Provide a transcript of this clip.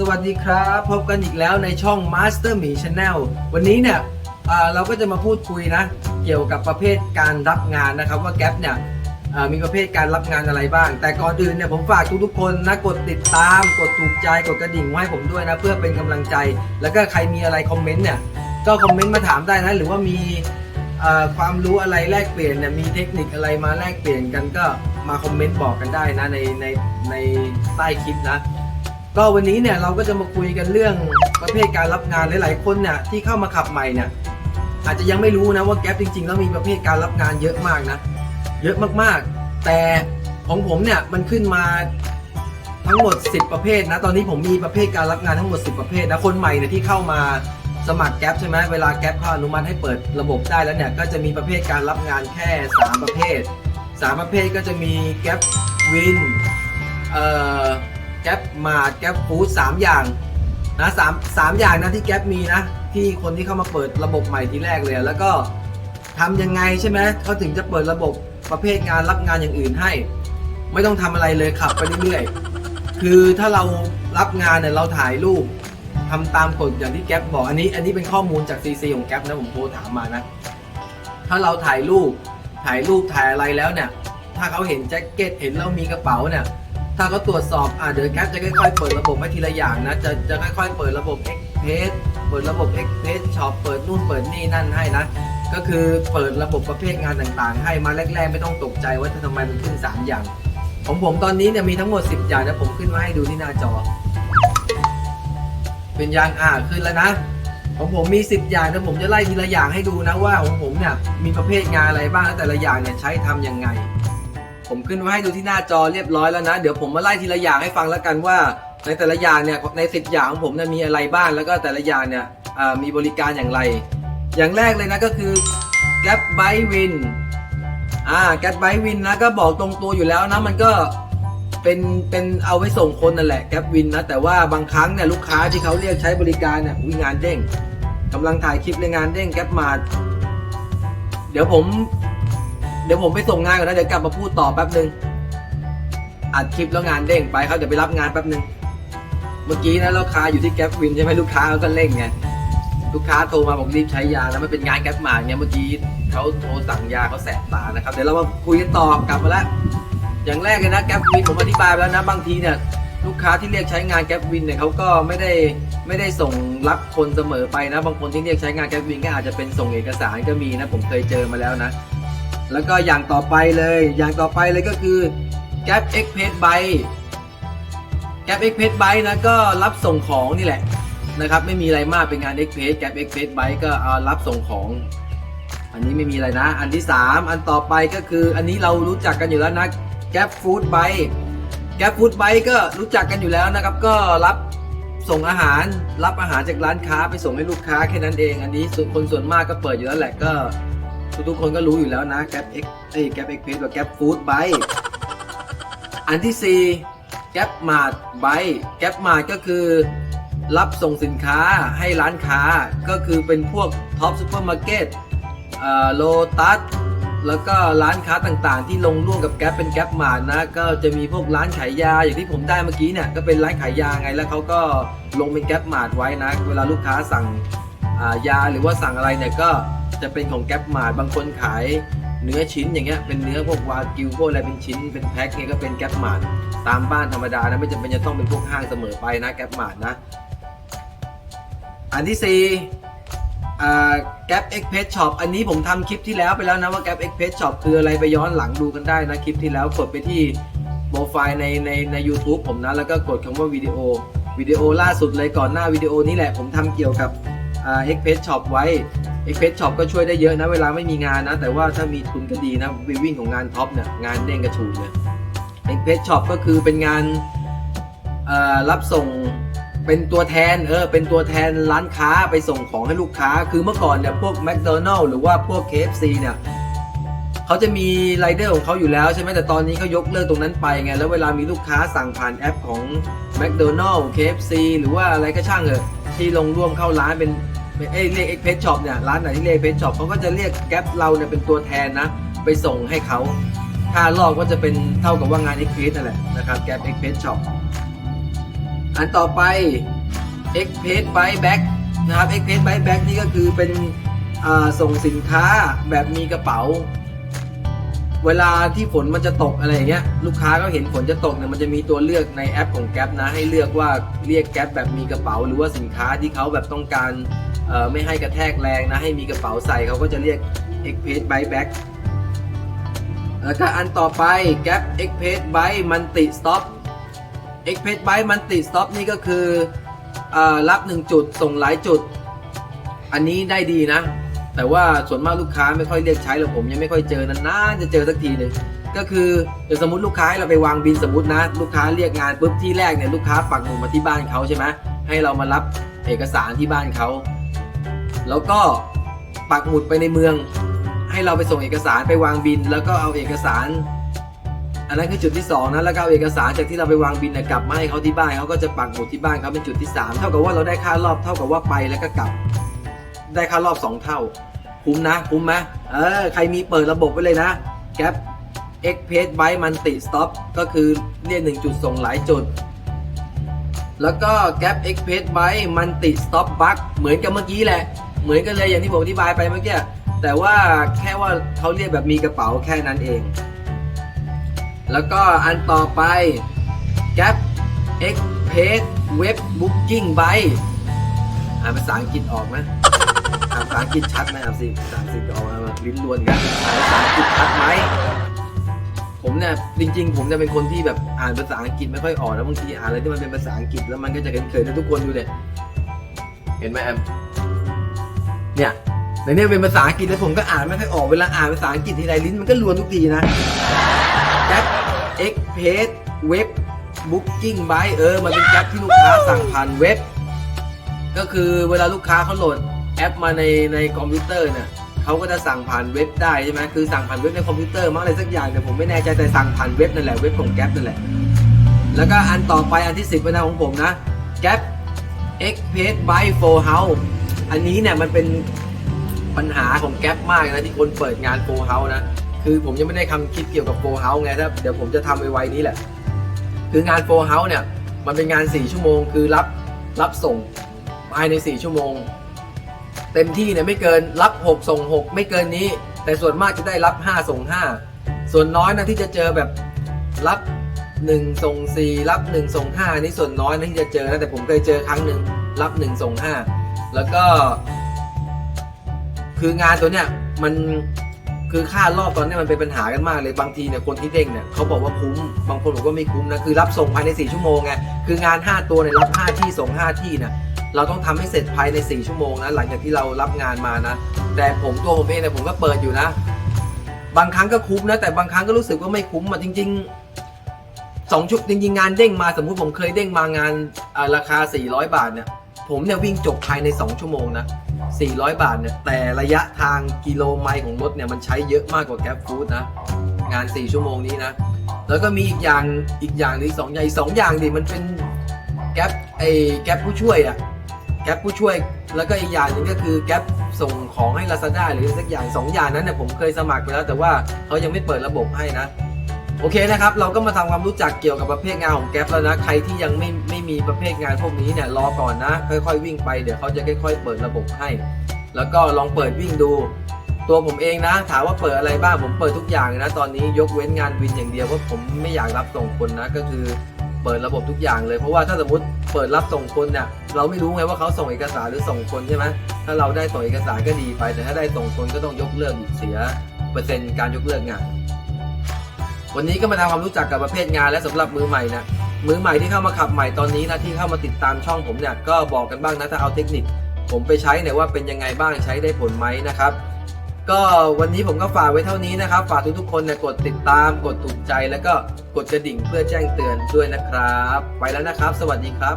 สวัสดีครับ พบกันอีกแล้วในช่อง Master Me Channel วันนี้เนี่ยเราก็จะมาพูดคุยนะ เกี่ยวกับประเภทการรับงานนะครับ ว่าแก๊ปเนี่ยมีประเภทการรับงานอะไรบ้าง แต่ก่อนอื่นเนี่ยผมฝากทุกๆคนนะกดติดตาม กดถูกใจกดกระดิ่งไว้ให้ผมด้วยนะ เพื่อเป็นกำลังใจ แล้วก็ใครมีอะไรคอมเมนต์เนี่ยก็คอมเมนต์มาถามได้นะ หรือว่ามีความรู้อะไรแลกเปลี่ยนเนี่ยมีเทคนิคอะไรมาแลกเปลี่ยนกันก็มาคอมเมนต์บอกกันได้นะในในในใต้คลิปนะ ก็วันนี้เนี่ยเราก็จะมาคุยกันเรื่องประเภทการรับงานหลาย ๆ คนเนี่ยที่เข้ามาขับใหม่เนี่ยอาจจะยังไม่รู้นะว่าแก๊ปจริง ๆ แล้วมีประเภทการรับงานเยอะมากนะ เยอะมากๆ แต่ของผมเนี่ยมันขึ้นมาทั้งหมด 10 ประเภทนะ ตอนนี้ผมมีประเภทการรับงานทั้งหมด 10 ประเภทนะคนใหม่เนี่ยที่เข้ามาสมัครแก๊ปใช่ไหมเวลาแก๊ปเขาอนุมัติให้เปิดระบบได้แล้วเนี่ยก็จะมีประเภทการรับงานแค่ 3 ประเภท 3 ประเภทก็จะมีแก๊ปวินเอ่อ แก๊ปมาแก๊ปฟู้ดสามอย่างนะสามสามอย่างนะที่แก๊ปมีนะ ที่คนที่เข้ามาเปิดระบบใหม่ทีแรกเลย แล้วก็ทำยังไงใช่ไหมเขาถึงจะเปิดระบบประเภทงานรับงานอย่างอื่นให้ ไม่ต้องทำอะไรเลยขับไปเรื่อยๆคือถ้าเรารับงานเนี่ยเราถ่ายรูปทำตามกฎอย่างที่แก๊ปบอกอันนี้อันนี้เป็นข้อมูลจากซีซีของแก๊ปนะผมโทรถามมานะ ถ้าเราถ่ายรูปถ่ายรูปถ่ายอะไรแล้วเนี่ย ถ้าเขาเห็นแจ็คเก็ตเห็นเรามีกระเป๋าเนี่ย ถ้าเขาตรวจสอบอ่าเดี๋ยวแคปจะค่อยๆเปิดระบบให้ทีละอย่างนะ จะจะค่อยๆเปิดระบบ X p a s เปิดระบบ X p a s Shop เปิดนู่นเปิดนี่นั่นให้นะ ก็คือเปิดระบบประเภทงานต่างๆ ให้มาแรกๆ ไม่ต้องตกใจว่าทำไมมันขึ้น 3 อย่าง ของผมตอนนี้เนี่ยมีทั้งหมด 10 อย่างนะผมขึ้นมาให้ดูที่หน้าจอ เป็นอย่างอ่าขึ้นแล้วนะของผมมี 10 อย่างแต่ผมจะไล่ทีละอย่างให้ดูนะว่าของผมเนี่ยมีประเภทงานอะไรบ้างและแต่ละอย่างเนี่ยใช้ทำยังไง ผมขึ้นไว้ให้ดูที่หน้าจอเรียบร้อยแล้วนะ เดี๋ยวผมมาไล่ทีละอย่างให้ฟังแล้วกันว่า ในแต่ละอย่างเนี่ยในสิบอย่างของผมเนี่ยมีอะไรบ้างแล้วก็แต่ละอย่างเนี่ยมีบริการอย่างไร อย่างแรกเลยนะก็คือ Gap Bike Win อ่า Gap Bike Win นะก็บอกตรงตัวอยู่แล้วนะมันก็เป็นเป็นเอาไว้ส่งคนนั่นแหละ Gap Win นะแต่ว่าบางครั้งเนี่ยลูกค้าที่เขาเรียกใช้บริการเนี่ยอุ๊ยงานเด้งกำลังถ่ายคลิปในงานเด้ง Gap มาเดี๋ยวผม เดี๋ยวผมไปส่งงานก่อนนะ เดี๋ยวกลับมาพูดต่อแป๊บนึง อัดคลิปแล้วงานเด้งไปเขาจะไปรับงานแป๊บนึง เมื่อกี้นะลูกค้าอยู่ที่แก๊ปวินใช่ไหมลูกค้าเขาก็เร่งไง ลูกค้าโทรมาบอกรีบใช้ยาแล้วมันเป็นงานแก๊ปมาเนี่ยเมื่อกี้เขาโทรสั่งยาเขาแสบตานะครับ เดี๋ยวเรามาคุยกันต่อกลับมาแล้ว อย่างแรกเลยนะแก๊ปวินผมอธิบายไปแล้วนะบางทีเนี่ยลูกค้าที่เรียกใช้งานแก๊ปวินเนี่ยเขาก็ไม่ได้ไม่ได้ส่งรับคนเสมอไปนะ บางคนที่เรียกใช้งานแก๊ปวินก็อาจจะเป็นส่งเอกสารก็มีนะ ผมเคยเจอมาแล้วนะ แล้วก็อย่างต่อไปเลย อย่างต่อไปเลยก็คือ Gap Express Buy Gap Express Buy นะก็รับส่งของนี่แหละนะครับ ไม่มีอะไรมากเป็นงาน Express Gap Express Buy ก็เอารับส่งของ อันนี้ไม่มีอะไรนะ อันที่ 3 อันต่อไปก็คืออันนี้เรารู้จักกันอยู่แล้วนะ Gap Food Buy Gap Food Buy ก็รู้จักกันอยู่แล้วนะครับ ก็รับส่งอาหารรับอาหารจากร้านค้าไปส่งให้ลูกค้าแค่นั้นเอง อันนี้คนส่วนมากก็เปิดอยู่แล้วแหละก็ ทุกๆคนก็รู้อยู่แล้วนะ Gap X เอ้ย Gap X Page กับ Gap Food Buy อันที่4 Gap Mart Buy Gap Mart ก็คือ รับส่งสินค้าให้ร้านค้าก็คือเป็นพวกท็อปซูเปอร์มาร์เก็ตโลตัสแล้วก็ร้านค้าต่างๆ ที่ลงร่วมกับแก๊ปเป็นแก๊ปมาร์นะก็จะมีพวกร้านขายยาอย่างที่ผมได้เมื่อกี้เนี่ยก็เป็นร้านขายยาไงแล้วเขาก็ลงเป็นแก๊ปมาร์ไว้นะ เวลาลูกค้าสั่ง ยาหรือว่าสั่งอะไรเนี่ยก็จะเป็นของแก๊ปมาร์บางคนขายเนื้อชิ้นอย่างเงี้ยเป็นเนื้อพวกวากิวพวกอะไรเป็นชิ้นเป็นแพ็คเนี่ยก็เป็นแก๊ปมาร์ตามบ้านธรรมดานะไม่จำเป็นจะต้องเป็นพวกห้างเสมอไปนะแก๊ปมาร์นะ อันที่สี่อ่า Gap Express Shop อันนี้ผมทำคลิปที่แล้วไปแล้วนะว่า Gap Express Shop คืออะไรไปย้อนหลังดูกันได้นะคลิปที่แล้วกดไปที่โปรไฟล์ในในใน u t u b e ผมนะแล้วก็กดคำว่าวิดีโอวิดีโอล่าสุดเลยก่อนหน้าวิดีโอนี้แหละผมทำเกี่ยวกับ เอ็กเพรสช็อปไว้เอ็กเพรสช็อปก็ช่วยได้เยอะนะเวลาไม่มีงานนะ แต่ว่าถ้ามีทุนก็ดีนะวิวิ่งของงานท็อปเนี่ยงานเด้งกระฉูดเลยเอ็กเพรสช็อปก็คือเป็นงานเอ่อรับส่งเป็นตัวแทนเออเป็นตัวแทนร้านค้าไปส่งของให้ลูกค้า คือเมื่อก่อนเนี่ยพวกแมคโดนัลล์หรือว่าพวก KFC เนี่ย เขาจะมีไรเดอร์ของเขาอยู่แล้วใช่ไหมแต่ตอนนี้เขายกเลิกตรงนั้นไปไงแล้วเวลามีลูกค้าสั่งผ่านแอปของ McDonald KFC หรือว่าอะไรก็ช่างเถอะที่ลงร่วมเข้าร้านเป็นเอ้เรียก Express Shop เนี่ยร้านไหนที่เรียก Express Shop เขาก็จะเรียกแก๊ปเราเนี่ยเป็นตัวแทนนะ ไปส่งให้เขาค่ารอบก็จะเป็นเท่ากับว่างาน Express นั่นแหละนะครับแก๊ป Express Shop อันต่อไป X Page Buy Back นะครับ X Page Buy Back นี่ก็คือเป็นอ่าส่งสินค้าแบบมีกระเป๋า เวลาที่ฝนมันจะตกอะไรอย่างเงี้ยลูกค้าก็เห็นฝนจะตกเนี่ยมันจะมีตัวเลือกในแอปของแก๊ปนะ ให้เลือกว่าเรียกแก๊ปแบบมีกระเป๋า หรือว่าสินค้าที่เขาแบบต้องการไม่ให้กระแทกแรงนะ ให้มีกระเป๋าใส่เขาก็จะเรียก X Page Buy Back แล้วก็อันต่อไป Gap X Page Buy Multi Stop X Page Buy Multi Stop นี่ก็คืออรับ 1 จุดส่งหลายจุด อันนี้ได้ดีนะ แต่ว่าส่วนมากลูกค้าไม่ค่อยเรียกใช้หรอกผมยังไม่ค่อยเจอนานๆจะเจอสักทีหนึ่งก็คือเดี๋ยวสมมติลูกค้าเราไปวางบินสมมตินะ ลูกค้าเรียกงานปุ๊บที่แรกเนี่ยลูกค้าปักหมุดมาที่บ้านเขาใช่ไหมให้เรามารับเอกสารที่บ้านเขาแล้วก็ปักหมุดไปในเมือง ให้เราไปส่งเอกสารไปวางบิน แล้วก็เอาเอกสาร อันนั้นคือจุดที่สองนะแล้วก็เอาเอกสารจากที่เราไปวางบินนยกลับมาให้เขาที่บ้านเขาก็จะปักหมุดที่บ้านเขาเป็นจุดที่สามเท่ากับว่าเราได้ค่ารอบเท่ากับว่าไปแล้วก็กลับ ได้ค่ารอบสองเท่า คุ้มนะ คุ้มไหมเออ ใครมีเปิดระบบไว้เลยนะ Gap X Page Byte Multi Stop ก็คือเรียกหนึ่งจุดส่งหลายจุด แล้วก็ Gap X Page Byte Multi Stop Bug เหมือนกับเมื่อกี้แหละ เหมือนกันเลยอย่างที่ผมอธิบายไปเมื่อกี้แต่ว่าแค่ว่าเขาเรียกแบบมีกระเป๋าแค่นั้นเอง แล้วก็อันต่อไป Gap X Page Web Booking Byte อ่านภาษาอังกฤษออกไหม ภาษาอังกฤษชัดไหมอ่านสิภาษาอังกฤษออกมาลิ้นล้วนกันภาษาอังกฤษชัดไหมผมเนี่ยจริง ๆ ผมจะเป็นคนที่แบบอ่านภาษาอังกฤษไม่ค่อยออกแล้วบางทีอ่านอะไรที่มันเป็นภาษาอังกฤษแล้วมันก็จะเขินๆนะทุกคนดูเนี่ยเห็นไหมแอมเนี่ยในนี้เป็นภาษาอังกฤษแล้วผมก็อ่านไม่ค่อยออกเวลาอ่านภาษาอังกฤษทีไรลิ้นมันก็ล้วนทุกทีนะแก๊ป X Page Web Booking by เออมันเป็นแก๊ปที่ลูกค้าสั่งผ่านเว็บ ก็คือเวลาลูกค้าเขาโหลด แอปมาในในคอมพิวเตอร์เนี่ยเขาก็จะสั่งผ่านเว็บได้ใช่ไหมคือสั่งผ่านเว็บในคอมพิวเตอร์มั้งอะไรสักอย่างแต่ยผมไม่แน่ใจแต่สั่งผ่านเว็บนั่นแหละเว็บของแก๊ปนั่นแหละ แล้วก็อันต่อไปอันที่10เป็นะของผมนะแก๊ป X Page by For House อันนี้เนี่ยมันเป็นปัญหาของแก๊ปมากนะที่คนเปิดงาน For House นะคือผมยังไม่ได้คำคิดเกี่ยวกับ For House ไงถ้าเดี๋ยวผมจะทำไวๆนี้แหละ คืองาน For House เนี่ยมันเป็นงาน 4 ชั่วโมง คือรับรับส่งภายใน 4 ชั่วโมง เต็มที่เนี่ยไม่เกินรับ 6 ส่ง 6 ไม่เกินนี้ แต่ส่วนมากจะได้รับ 5 ส่ง 5 ส่วนน้อยนะที่จะเจอแบบรับ 1 ส่ง 4 รับ 1 ส่ง 5 นี่ส่วนน้อยนะที่จะเจอนะแต่ผมเคยเจอครั้งหนึ่งรับ 1 ส่ง 5 แล้วก็ คืองานตัวเนี้ยมันคือค่ารอบตอนนี้มันเป็นปัญหากันมากเลยบางทีเนี่ยคนที่เด้งเนี่ยเขาบอกว่าคุ้มบางคนบอกว่าไม่คุ้มนะคือรับส่งภายใน 4 ชั่วโมงไงคืองาน 5 ตัวเนี่ยรับ 5 ที่ส่ง 5 ที่นะ เราต้องทำให้เสร็จภายใน 4 ชั่วโมงนะหลังจากที่เรารับงานมานะ แต่ผมตัวผมเองเนี่ยผมก็เปิดอยู่นะ บางครั้งก็คุ้มนะ แต่บางครั้งก็รู้สึกว่าไม่คุ้มอะจริง ๆสองชุดจริงๆงานเด้งมาสมมุติผมเคยเด้งมางานอ่าราคา 400 บาทเนี่ยผมเนี่ยวิ่งจบภายใน 2 ชั่วโมงนะ 400 บาทเนี่ยแต่ระยะทางกิโลไมล์ของรถเนี่ยมันใช้เยอะมากกว่าแก b ฟู้ดนะ งาน 4 ชั่วโมงนี้นะ แล้วก็มีอีกอย่างอีกอย่างหนึงสองอย่างสองอย่างดิมันเป็นแก๊ปไอ้แก๊ปผู้ช่วยอะ แก๊ปผู้ช่วย แล้วก็อีกอย่างหนึงก็คือแก๊ปส่งของให้ Lazada หรือสักอย่างสองอย่างนั้นเนี่ยผมเคยสมัครไปแล้ว แต่ว่าเขายังไม่เปิดระบบให้นะโอเคนะครับ เราก็มาทำความรู้จักเกี่ยวกับประเภทงานของแก๊ปแล้วนะ ใครที่ยังไม่ไม่มีประเภทงานพวกนี้เนี่ยรอก่อนนะ ค่อยๆ วิ่งไปเดี๋ยวเขาจะค่อย ๆ เปิดระบบให้ แล้วก็ลองเปิดวิ่งดู ตัวผมเองนะ ถามว่าเปิดอะไรบ้างผมเปิดทุกอย่างนะ ตอนนี้ยกเว้นงานวินอย่างเดียวเพราะผมไม่อยากรับส่งคนนะก็คือ เปิดระบบทุกอย่างเลยเพราะว่าถ้าสมมติเปิดรับส่งคนเนี่ยเราไม่รู้ไงว่าเขาส่งเอกสารหรือส่งคนใช่ไหมถ้าเราได้ส่งเอกสารก็ดีไป แต่ถ้าได้ส่งคนก็ต้องยกเลิกเสียเปอร์เซ็นต์การยกเลิกงานวันนี้ก็มาทำความรู้จักกับประเภทงานและสำหรับมือใหม่นะมือใหม่ที่เข้ามาขับใหม่ตอนนี้นะที่เข้ามาติดตามช่องผมเนี่ยก็บอกกันบ้างนะถ้าเอาเทคนิค ผมไปใช้เนี่ยว่าเป็นยังไงบ้างใช้ได้ผลไหมนะครับ ก็วันนี้ผมก็ฝากไว้เท่านี้นะครับ ฝากทุกๆคนเนี่ยกดติดตาม กดถูกใจแล้วก็กดกระดิ่งเพื่อแจ้งเตือนด้วยนะครับ ไปแล้วนะครับ สวัสดีครับ